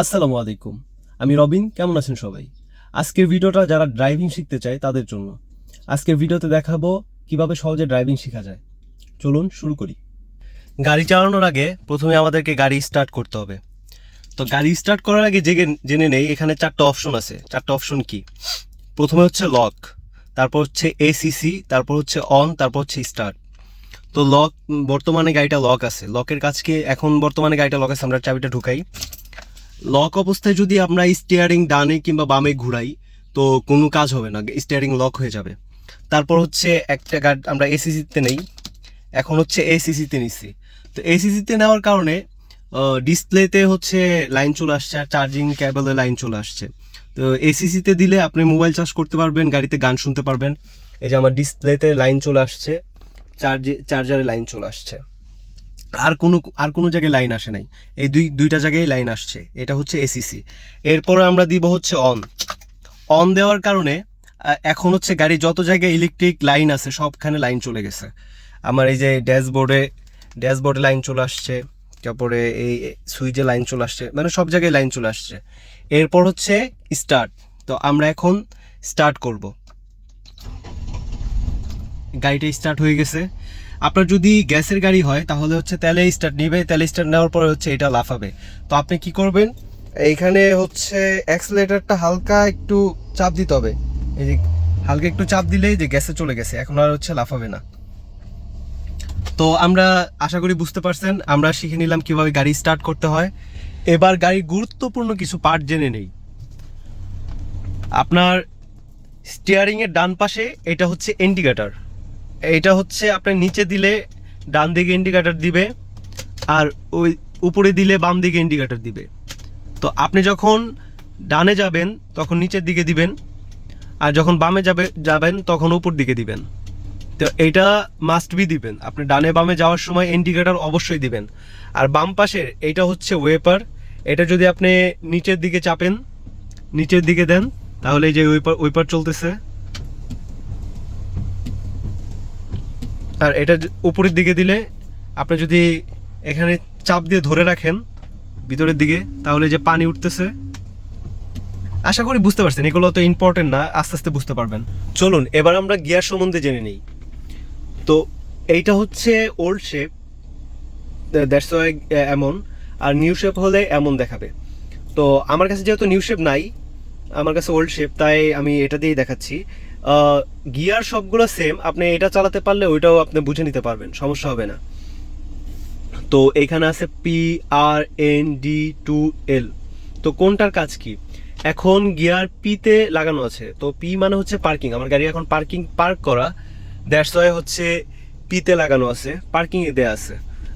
আসসালামু আলাইকুম। আমি রবিন, কেমন আছেন সবাই? আজকের ভিডিওটা যারা ড্রাইভিং শিখতে চায় তাদের জন্য। আজকের ভিডিওতে দেখাবো কীভাবে সহজে ড্রাইভিং শেখা যায়। চলুন শুরু করি। গাড়ি চালানোর আগে প্রথমে আমাদেরকে গাড়ি স্টার্ট করতে হবে। তো গাড়ি স্টার্ট করার আগে জেগে, জেনে নেই, এখানে চারটা অপশন আছে। চারটা অপশন কি? প্রথমে হচ্ছে লক তারপর হচ্ছে এসিসি তারপর হচ্ছে অন তারপর হচ্ছে স্টার্ট তো লক বর্তমানে গাড়িটা লক আছে। লকের কাছকে এখন বর্তমানে গাড়িটা লক আছে, আমরা চাবিটা ঢুকাই। লক অবস্থায় যদি আমরা স্টিয়ারিং ডানে কিংবা বামে ঘুরাই, তো কোনো কাজ হবে না স্টিয়ারিং লক হয়ে যাবে। তারপর হচ্ছে একটা গাড়ি আমরা এসিসিতে নেই, এখন হচ্ছে এসিসিতে নিচ্ছি তো এসিসিতে নেওয়ার কারণে ডিসপ্লেতে হচ্ছে লাইন চলে আসছে, আর চার্জিং ক্যাবেলে লাইন চলে আসছে। তো এসিসিতে দিলে আপনি মোবাইল চার্জ করতে পারবেন, গাড়িতে গান শুনতে পারবেন। এই যে আমার ডিসপ্লেতে লাইন চলে আসছে চার্জে চার্জারে লাইন চলে আসছে। আর কোনো আর কোনো জায়গায় লাইন আসে নাই। এই দুই, দুইটা জায়গায় লাইন আসছে। এটা হচ্ছে এসিসি এরপরে আমরা দিব হচ্ছে অন অন দেওয়ার কারণে এখন হচ্ছে গাড়ি যত জায়গায় ইলেকট্রিক লাইন আছে, সবখানে লাইন চলে গেছে। আমার এই যে ড্যাশবোর্ডে ড্যাশবোর্ডে লাইন চলে আসছে, তারপরে এই সুইচে লাইন চলে আসছে মানে সব জায়গায় লাইন চলে আসছে। এরপর হচ্ছে স্টার্ট তো আমরা এখন স্টার্ট করব। গাড়িটা স্টার্ট হয়ে গেছে। আপনার যদি গ্যাসের গাড়ি হয়, তাহলে হচ্ছে তেলে স্টার্ট নিবে, তেলে স্টার্ট নেওয়ার পরে হচ্ছে এটা লাফাবে। তো আপনি কি করবেন? এইখানে হচ্ছে অ্যাক্সিলেটারটা হালকা একটু চাপ দিতে হবে। এই যে হালকা একটু চাপ দিলেই যে গ্যাসে চলে গেছে, এখন আর হচ্ছে লাফাবে না। তো আমরা আশা করি বুঝতে পারছেন, আমরা শিখে নিলাম কীভাবে গাড়ি স্টার্ট করতে হয়। এবার গাড়ির গুরুত্বপূর্ণ কিছু পার্ট জেনে নেই। আপনার স্টিয়ারিং এর ডান পাশে এটা হচ্ছে ইন্ডিকেটর এটা হচ্ছে আপনি নিচে দিলে ডান দিকে ইন্ডিকেটর দিবে, আর ওই উপরে দিলে বাম দিকে ইন্ডিকেটর দিবে। তো আপনি যখন ডানে যাবেন, তখন নিচের দিকে দিবেন, আর যখন বামে যাবে, যাবেন, তখন উপর দিকে দিবেন। তো এটা মাস্ট বি দিবেন। আপনি ডানে বামে যাওয়ার সময় ইন্ডিকেটার অবশ্যই দিবেন। আর বাম পাশের এটা হচ্ছে ওয়েপার এটা যদি আপনি নিচের দিকে চাপেন, নিচের দিকে দেন, তাহলে এই যে ওয়েপার ওয়েপার চলতেছে। আর এটা উপরের দিকে দিলে আপনি যদি এখানে চাপ দিয়ে ধরে রাখেন ভিতরের দিকে, তাহলে যে পানি উঠতেছে, আশা করি বুঝতে পারছেন, এগুলো তো ইম্পর্টেন্ট না, আস্তে আস্তে বুঝতে পারবেন। চলুন, এবার আমরা গিয়ার সম্বন্ধে জেনে নিই। তো এইটা হচ্ছে ওল্ড শেপ দ্যাটস এমন, আর নিউ শেপ হলে এমন দেখাবে। তো আমার কাছে যেহেতু নিউ শেপ নাই, আমার কাছে ওল্ড শেপ তাই আমি এটা দিয়েই দেখাচ্ছি। গিয়ার সবগুলো সেম আপনি এটা চালাতে পারলে ওইটাও আপনি বুঝে নিতে পারবেন, সমস্যা হবে না। তো এখানে আছে P R N D two L তো কোনটার কাজ কি? এখন গিয়ার পিতে লাগানো আছে, তো পি মানে হচ্ছে পার্কিং আমার গাড়ি এখন পার্কিং পার্ক করা দ্যাটস ওয়াই হচ্ছে পিতে লাগানো আছে পার্কিং এ দেয়া আছে।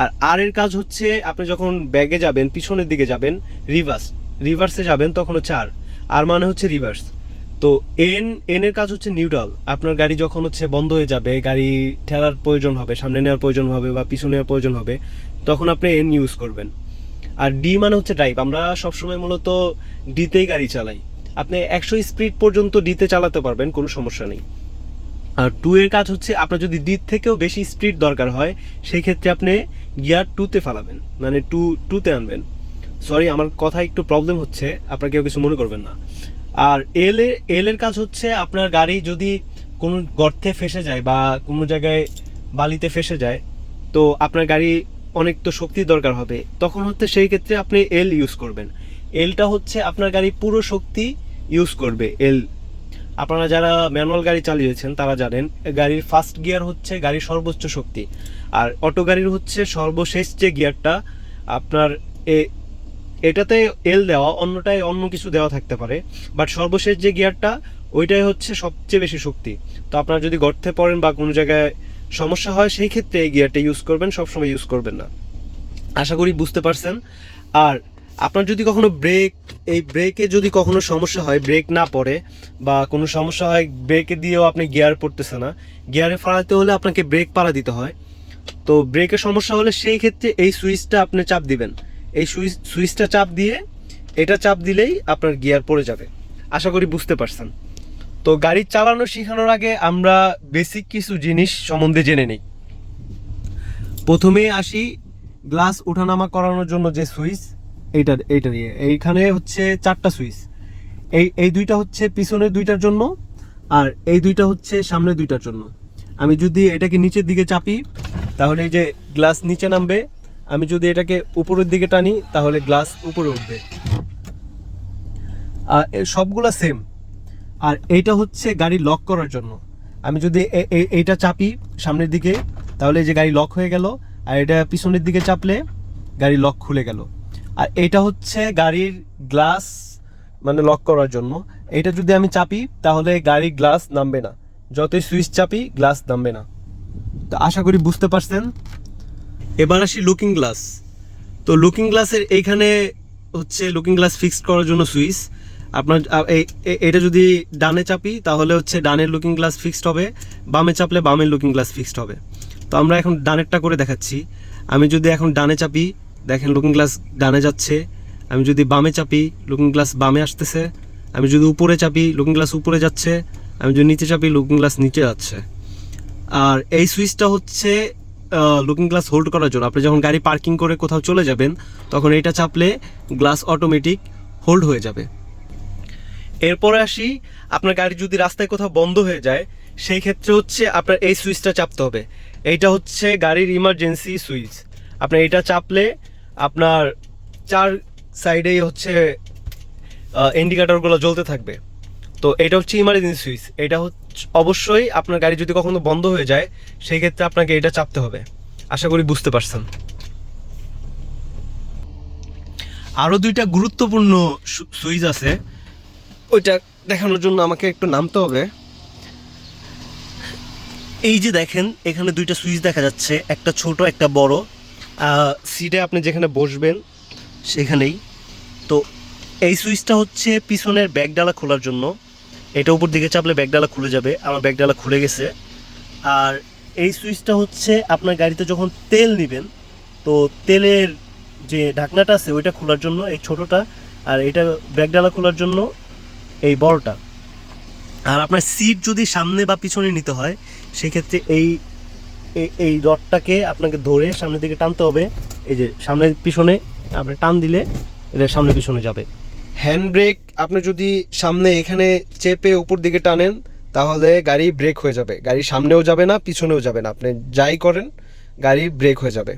আর আর এর কাজ হচ্ছে, আপনি যখন ব্যাগে যাবেন, পিছনের দিকে যাবেন রিভার্স রিভার্সে যাবেন, তখন হচ্ছে আর আর মানে হচ্ছে রিভার্স তো এন এন এর কাজ হচ্ছে নিউট্রাল আপনার গাড়ি যখন হচ্ছে বন্ধ হয়ে যাবে, গাড়ি ঠেলার প্রয়োজন হবে, সামনে নেওয়ার প্রয়োজন হবে বা পিছনে নেওয়ার প্রয়োজন হবে, তখন আপনি এন ইউজ করবেন। আর ডি মানে হচ্ছে ড্রাইভ আমরা সবসময় মূলত ডিতেই গাড়ি চালাই। আপনি একশো স্পিড পর্যন্ত ডিতে চালাতে পারবেন, কোনো সমস্যা নেই। আর টু এর কাজ হচ্ছে আপনার যদি ডি থেকেও বেশি স্পিড দরকার হয় সেই ক্ষেত্রে আপনি গিয়ার টুতে ফালাবেন মানে টু টুতে আনবেন। সরি আমার কথা একটু প্রবলেম হচ্ছে, আপনার কেউ কিছু মনে করবেন না। আর এল এর এল এর কাজ হচ্ছে আপনার গাড়ি যদি কোনো গর্তে ফেসে যায় বা কোনো জায়গায় বালিতে ফেসে যায়, তো আপনার গাড়ি অনেক তো শক্তির দরকার হবে। তখন হচ্ছে সেই ক্ষেত্রে আপনি এল ইউজ করবেন। এলটা হচ্ছে আপনার গাড়ি পুরো শক্তি ইউজ করবে এল আপনারা যারা ম্যানুয়াল গাড়ি চালিয়েছেন, তারা জানেন, গাড়ির ফার্স্ট গিয়ার হচ্ছে গাড়ির সর্বোচ্চ শক্তি। আর অটো গাড়ির হচ্ছে সর্বশেষ যে গিয়ারটা আপনার এ এটাতে এল দেওয়া, অন্যটায় অন্য কিছু দেওয়া থাকতে পারে। বাট সর্বশেষ যে গিয়ারটা ওইটাই হচ্ছে সবচেয়ে বেশি শক্তি। তো আপনারা যদি গর্তে পড়েন বা কোনো জায়গায় সমস্যা হয়, সেই ক্ষেত্রে এই গিয়ারটা ইউজ করবেন, সবসময় ইউজ করবেন না। আশা করি বুঝতে পারছেন। আর আপনার যদি কখনো ব্রেক এই ব্রেকে যদি কখনো সমস্যা হয় ব্রেক না পড়ে বা কোনো সমস্যা হয় ব্রেকে দিয়েও আপনি গিয়ার পড়তেছে না। গিয়ারে ফাড়াতে হলে আপনাকে ব্রেক পাড়া দিতে হয়। তো ব্রেকের সমস্যা হলে সেই ক্ষেত্রে এই সুইচটা আপনি চাপ দিবেন। এই সুইচ, সুইচটা চাপ দিয়ে, এটা চাপ দিলেই আপনার গিয়ার পড়ে যাবে। আশা করি বুঝতে পারছেন। তো গাড়ি চালানো শেখানোর আগে আমরা বেসিক কিছু জিনিস সম্বন্ধে জেনে নিই। প্রথমে আসি গ্লাস ওঠানামা করানোর জন্য যে সুইচ, এইটা এইটা দিয়ে এইখানে হচ্ছে চারটা সুইচ। এই এই দুইটা হচ্ছে পিছনের দুইটার জন্য আর এই দুইটা হচ্ছে সামনের দুইটার জন্য। আমি যদি এটাকে নিচের দিকে চাপি, তাহলে এই যে গ্লাস নিচে নামবে আমি যদি এটাকে উপরের দিকে টানি, তাহলে গ্লাস উপরে উঠবে। আর সবগুলা সেম আর এইটা হচ্ছে গাড়ি লক করার জন্য। আমি যদি এইটা চাপি সামনের দিকে, তাহলে যে গাড়ি লক হয়ে গেল, আর এটা পিছনের দিকে চাপলে গাড়ি লক খুলে গেল। আর এটা হচ্ছে গাড়ির গ্লাস মানে লক করার জন্য। এটা যদি আমি চাপি, তাহলে গাড়ির গ্লাস নামবে না। যতই সুইচ চাপি গ্লাস নামবে না। তো আশা করি বুঝতে পারছেন? এবার আসি লুকিং গ্লাস তো লুকিং গ্লাসের এইখানে হচ্ছে লুকিং গ্লাস ফিক্স করার জন্য সুইচ। আপনার এটা যদি ডানে চাপি, তাহলে হচ্ছে ডানের লুকিং গ্লাস ফিক্সড হবে, বামে চাপলে বামের লুকিং গ্লাস ফিক্সড হবে। তো আমরা এখন ডানেরটা করে দেখাচ্ছি। আমি যদি এখন ডানে চাপি, দেখেন লুকিং গ্লাস ডানে যাচ্ছে। আমি যদি বামে চাপি লুকিং গ্লাস বামে আসতেছে। আমি যদি উপরে চাপি লুকিং গ্লাস উপরে যাচ্ছে। আমি যদি নিচে চাপি লুকিং গ্লাস নিচে যাচ্ছে। আর এই সুইচটা হচ্ছে লুকিং গ্লাস হোল্ড করার জন্য। আপনি যখন গাড়ি পার্কিং করে কোথাও চলে যাবেন, তখন এটা চাপলে গ্লাস অটোমেটিক হোল্ড হয়ে যাবে। এরপরে আসি, আপনার গাড়ি যদি রাস্তায় কোথাও বন্ধ হয়ে যায়, সেই ক্ষেত্রে হচ্ছে আপনার এই সুইচটা চাপতে হবে। এইটা হচ্ছে গাড়ির ইমার্জেন্সি সুইচ আপনার এটা চাপলে আপনার চার সাইডেই হচ্ছে ইন্ডিকেটরগুলো জ্বলতে থাকবে। তো এটা হচ্ছে ইমার্জেন্সি সুইচ এটা হচ্ছে অবশ্যই আপনার গাড়ি যদি কখনো বন্ধ হয়ে যায় সেই ক্ষেত্রে আপনাকে এটা চাপতে হবে। আশা করি বুঝতে পারছেন। আরও দুইটা গুরুত্বপূর্ণ সুইচ আছে। ওইটা দেখানোর জন্য আমাকে একটু নামতে হবে। এই যে দেখেন এখানে দুইটা সুইচ দেখা যাচ্ছে। একটা ছোট একটা বড়। সিটে আপনি যেখানে বসবেন সেখানেই। তো এই সুইচটা হচ্ছে পিছনের ব্যাগ ডালা খোলার জন্য। এটা উপর দিকে চাপলে ব্যাগ ডালা খুলে যাবে, আমার ব্যাগ ডালা খুলে গেছে। আর এই সুইচটা হচ্ছে আপনার গাড়িতে যখন তেল নেবেন, তো তেলের যে ঢাকনাটা আছে ওইটা খোলার জন্য, এই ছোটোটা, আর এটা ব্যাগডালা খোলার জন্য এই বড়টা। আর আপনার সিট যদি সামনে বা পিছনে নিতে হয়, সেক্ষেত্রে এই- এই রডটাকে আপনাকে ধরে সামনের দিকে টানতে হবে। এই যে সামনে পিছনে, আপনি টান দিলে এটা সামনে পিছনে যাবে। হ্যান্ড ব্রেক আপনি যদি সামনে এখানে চেপে উপর দিকে টানেন, তাহলে গাড়ি ব্রেক হয়ে যাবে। গাড়ি সামনেও যাবে না, পিছনেও যাবে না। আপনি যাই করেন, গাড়ি ব্রেক হয়ে যাবে।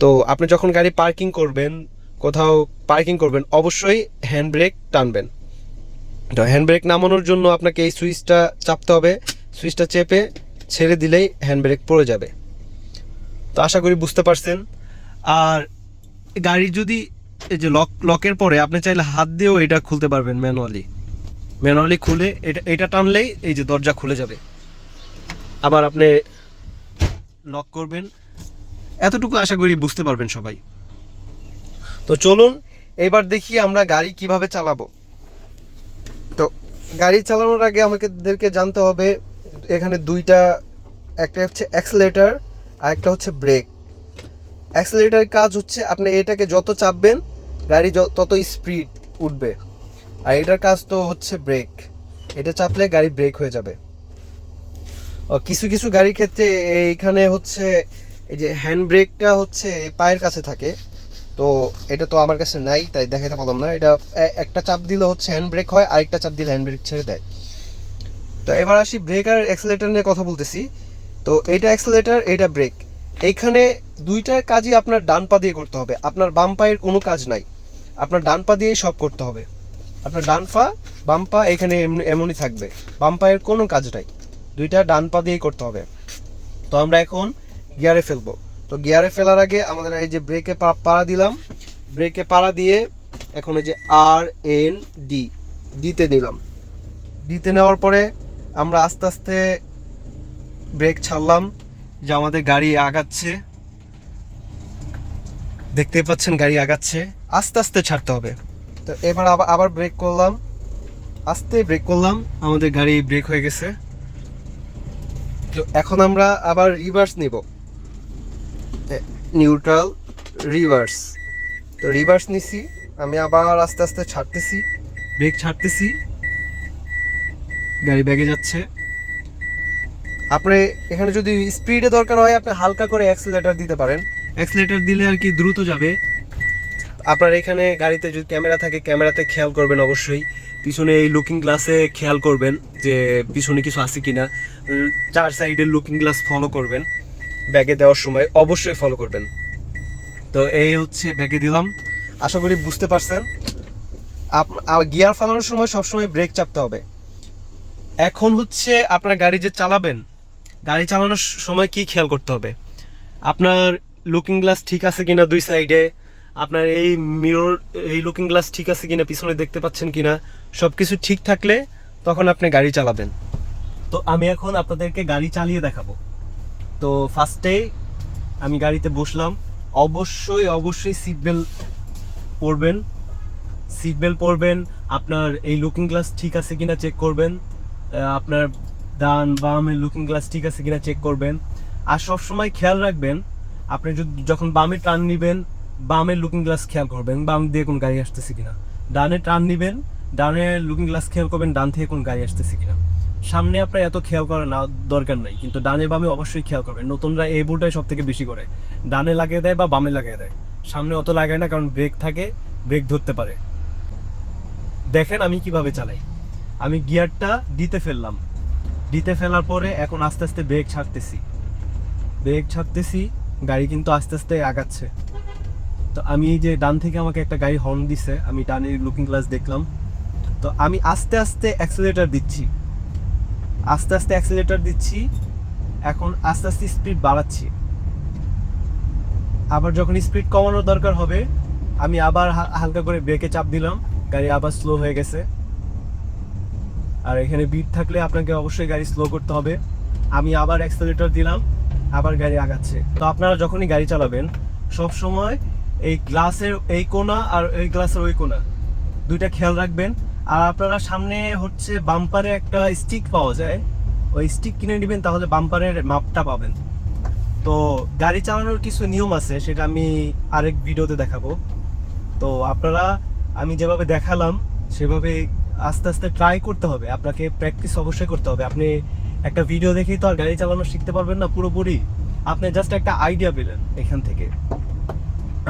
তো আপনি যখন গাড়ি পার্কিং করবেন, কোথাও পার্কিং করবেন, অবশ্যই হ্যান্ড ব্রেক টানবেন। তো হ্যান্ড ব্রেক নামানোর জন্য আপনাকে এই সুইচটা চাপতে হবে। সুইচটা চেপে ছেড়ে দিলেই হ্যান্ড ব্রেক পড়ে যাবে। তো আশা করি বুঝতে পারছেন। আর গাড়ি যদি এই যে লক লকের পরে আপনি চাইলে হাত দিয়েও এটা খুলতে পারবেন ম্যানুয়ালি ম্যানুয়ালি খুলে এটা এটা টানলেই এই যে দরজা খুলে যাবে। আবার আপনি লক করবেন। এতটুকু আশা করি বুঝতে পারবেন সবাই। তো চলুন, এবার দেখি আমরা গাড়ি কীভাবে চালাবো। তো গাড়ি চালানোর আগে আমাদেরকে জানতে হবে, এখানে দুইটা, একটা হচ্ছে অ্যাক্সিলেটার আর একটা হচ্ছে ব্রেক অ্যাক্সিলেটারের কাজ হচ্ছে আপনি এটাকে যত চাপবেন, গাড়ি তত স্পিড উঠবে। আর এটার কাজ তো হচ্ছে ব্রেক এটা চাপলে গাড়ি ব্রেক হয়ে যাবে। কিছু কিছু গাড়ির ক্ষেত্রে এইখানে হচ্ছে এই যে হ্যান্ড ব্রেকটা হচ্ছে পায়ের কাছে থাকে। তো এটা তো আমার কাছে নাই, তাই দেখাতে পারলাম না। এটা একটা চাপ দিলে হচ্ছে হ্যান্ড ব্রেক হয়, আরেকটা চাপ দিলে হ্যান্ড ব্রেক ছেড়ে দেয়। তো এবার আসি ব্রেক আর অ্যাক্সিলেটার নিয়ে কথা বলতেছি। তো এটা অ্যাক্সিলেটার এটা ব্রেক এইখানে দুইটার কাজই আপনার ডান পা দিয়ে করতে হবে। আপনার বাম পায়ের কোনো কাজ নাই। আপনার ডান পা দিয়েই সব করতে হবে। আপনার ডান পা, বাম পা এখানে এমনি- এমনই থাকবে। বাম পায়ের কোনো কাজ নাই। দুইটা ডান পা দিয়েই করতে হবে। তো আমরা এখন গিয়ারে ফেলব। তো গিয়ারে ফেলার আগে আমাদের এই যে ব্রেকে পাড়া দিলাম, ব্রেকে পাড়া দিয়ে এখন এই যে আর, এন, ডি, ডিতে দিলাম ডিতে নেওয়ার পরে আমরা আস্তে আস্তে ব্রেক ছাড়লাম। যে আমাদের গাড়ি আগাচ্ছে। দেখতে পাচ্ছেন গাড়ি আগাচ্ছে। আস্তে আস্তে ছাড়তে হবে। তো এবার আবার আবার ব্রেক করলাম। আস্তে ব্রেক করলাম। আমাদের গাড়ি ব্রেক হয়ে গেছে। তো এখন আমরা আবার রিভার্স নিব। নিউট্রাল রিভার্স তো রিভার্স নিছি। আমি আবার আস্তে আস্তে ছাড়তেছি। ব্রেক ছাড়তেছি। গাড়ি ব্যাগে যাচ্ছে। আপনি এখানে যদি স্পিডে দরকার হয় আপনি হালকা করে অ্যাক্সিলেটার দিতে পারেন। অ্যাক্সিলেটার দিলে আর কি দ্রুত যাবে। আপনার এখানে গাড়িতে যদি ক্যামেরা থাকে ক্যামেরাতে খেয়াল করবেন অবশ্যই। পিছনে এই লুকিং গ্লাসে খেয়াল করবেন যে পিছনে কিছু আছে কিনা। চার সাইডের লুকিং গ্লাস ফলো করবেন। ব্যাগে দেওয়ার সময় অবশ্যই ফলো করবেন। তো এই হচ্ছে ব্যাগে দিলাম। আশা করি বুঝতে পারছেন। গিয়ার ফালানোর সময় সবসময় ব্রেক চাপতে হবে। এখন হচ্ছে আপনার গাড়ি যে চালাবেন গাড়ি চালানোর সময় কি খেয়াল করতে হবে? আপনার লুকিং গ্লাস ঠিক আছে কিনা দুই সাইডে আপনার এই মিরর এই লুকিং গ্লাস ঠিক আছে কিনা, পিছনে দেখতে পাচ্ছেন কিনা? সব কিছু ঠিক থাকলে তখন আপনি গাড়ি চালাবেন। তো আমি এখন আপনাদেরকে গাড়ি চালিয়ে দেখাবো। তো ফার্স্টে আমি গাড়িতে বসলাম। অবশ্যই অবশ্যই সিট বেল্ট পরবেন। সিট বেল্ট পরবেন। আপনার এই লুকিং গ্লাস ঠিক আছে কিনা চেক করবেন। আপনার ডান বামের লুকিং গ্লাস ঠিক আছে কিনা চেক করবেন। আর সব সময় খেয়াল রাখবেন, আপনি যদি যখন বামে টার্ন নেবেন বামের লুকিং গ্লাস খেয়াল করবেন, বাম দিয়ে কোন গাড়ি আসতেছে কিনা। ডানে টার্ন নেবেন, ডানে লুকিং গ্লাস খেয়াল করবেন, ডান থেকে কোন গাড়ি আসতেছে কিনা। সামনে আপনার এত খেয়াল করার না, দরকার নাই, কিন্তু ডানে বামে অবশ্যই খেয়াল করবেন। নতুনরা এই ভুলটাই সব থেকে বেশি করে। ডানে লাগিয়ে দেয় বা বামে লাগিয়ে দেয়। সামনে অত লাগায় না, কারণ ব্রেক থাকে ব্রেক ধরতে পারে। দেখেন আমি কীভাবে চালাই। আমি গিয়ারটা দিতে ফেললাম। দিতে ফেলার পরে এখন আস্তে আস্তে ব্রেক ছাড়তেছি। ব্রেক ছাড়তেছি, গাড়ি কিন্তু আস্তে আস্তে আগাচ্ছে। তো আমি এই যে ডান থেকে আমাকে একটা গাড়ি হর্ন দিছে, আমি ডানের লুকিং গ্লাস দেখলাম। তো আমি আস্তে আস্তে অ্যাক্সিলেটার দিচ্ছি। আস্তে আস্তে অ্যাক্সিলেটার দিচ্ছি, এখন আস্তে আস্তে স্পিড বাড়াচ্ছি। আবার যখন স্পিড কমানোর দরকার হবে, আমি আবার হালকা করে ব্রেকে চাপ দিলাম, গাড়ি আবার স্লো হয়ে গেছে। আর এখানে বিট থাকলে আপনাকে অবশ্যই গাড়ি স্লো করতে হবে। আমি আবার অ্যাক্সেলেটর দিলাম, আবার গাড়ি আগাচ্ছে। তো আপনারা যখনই গাড়ি চালাবেন, সব সময় এই গ্লাসের এই কোণা আর এই গ্লাসের ওই কোণা দুইটা খেয়াল রাখবেন। আর আপনারা সামনে হচ্ছে বাম্পারে একটা স্টিক পাওয়া যায়। ওই স্টিক কিনে নেবেন, তাহলে বাম্পারের মাপটা পাবেন। তো গাড়ি চালানোর কিছু নিয়ম আছে, সেটা আমি আরেক ভিডিওতে দেখাবো। তো আপনারা, আমি যেভাবে দেখালাম, সেভাবে আস্তে আস্তে ট্রাই করতে হবে, আপনাকে প্র্যাকটিস অবশ্যই করতে হবে। আপনি একটা ভিডিও দেখেই তো আর গাড়ি চালানো শিখতে পারবেন না পুরোপুরি। আপনি জাস্ট একটা আইডিয়া পেলেন এখান থেকে।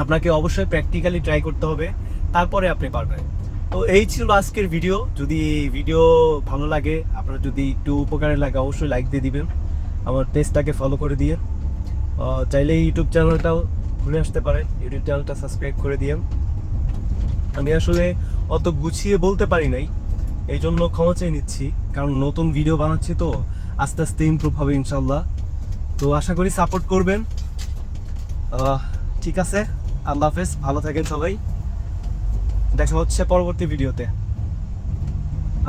আপনাকে অবশ্যই প্র্যাকটিক্যালি ট্রাই করতে হবে, তারপরে আপনি পারবেন। তো এই ছিল আজকের ভিডিও যদি ভিডিও ভালো লাগে, আপনার যদি একটু উপকারে লাগে, অবশ্যই লাইক দিয়ে দিবেন। আমার পেজটাকে ফলো করে দিয়ে। চাইলে ইউটিউব চ্যানেলটাও ঘুরে আসতে পারেন। ইউটিউব চ্যানেলটা সাবস্ক্রাইব করে দিয়ে আমি আসলে অত গুছিয়ে বলতে পারি নাই। এই জন্য ক্ষমা চেয়ে নিচ্ছি, কারণ নতুন ভিডিও বানাচ্ছি তো, আস্তে আস্তে ইমপ্রুভ হবে ইনশাল্লাহ তো আশা করি সাপোর্ট করবেন। ঠিক আছে, আল্লাহ হাফেজ, ভালো থাকেন সবাই। দেখা হচ্ছে পরবর্তী ভিডিওতে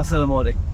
আসসালামু আলাইকুম।